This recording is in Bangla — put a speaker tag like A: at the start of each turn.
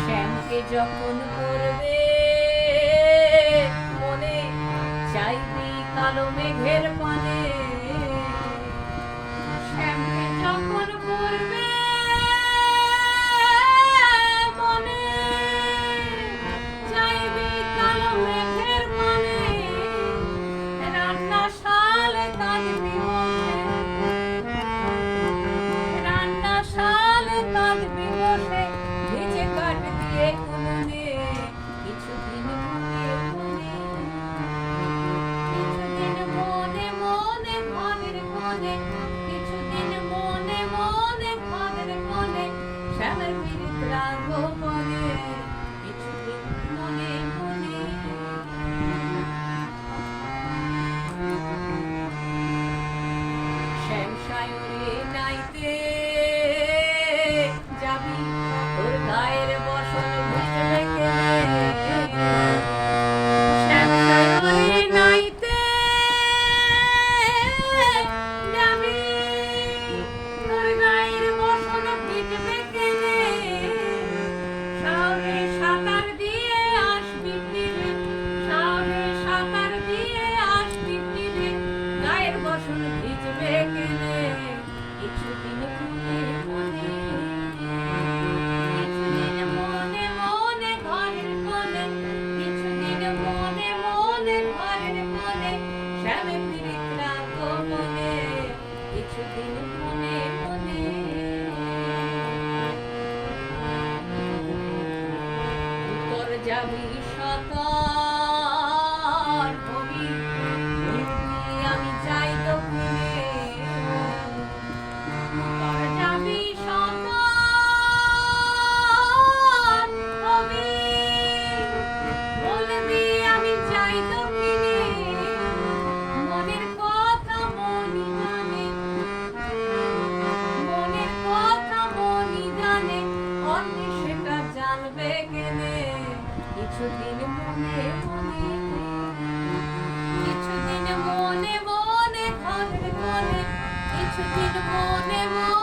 A: শ্যামকে যখন করবে মনে চাইবি কালো মেঘের রাঘব পরে শ্যামে পীড়িতরা গোপনে কিছুদিন মনে মনে। উত্তর যাবি শতক কিছুদিন মনে মনে ঘরে ঘরে কিছুদিন মনে মনে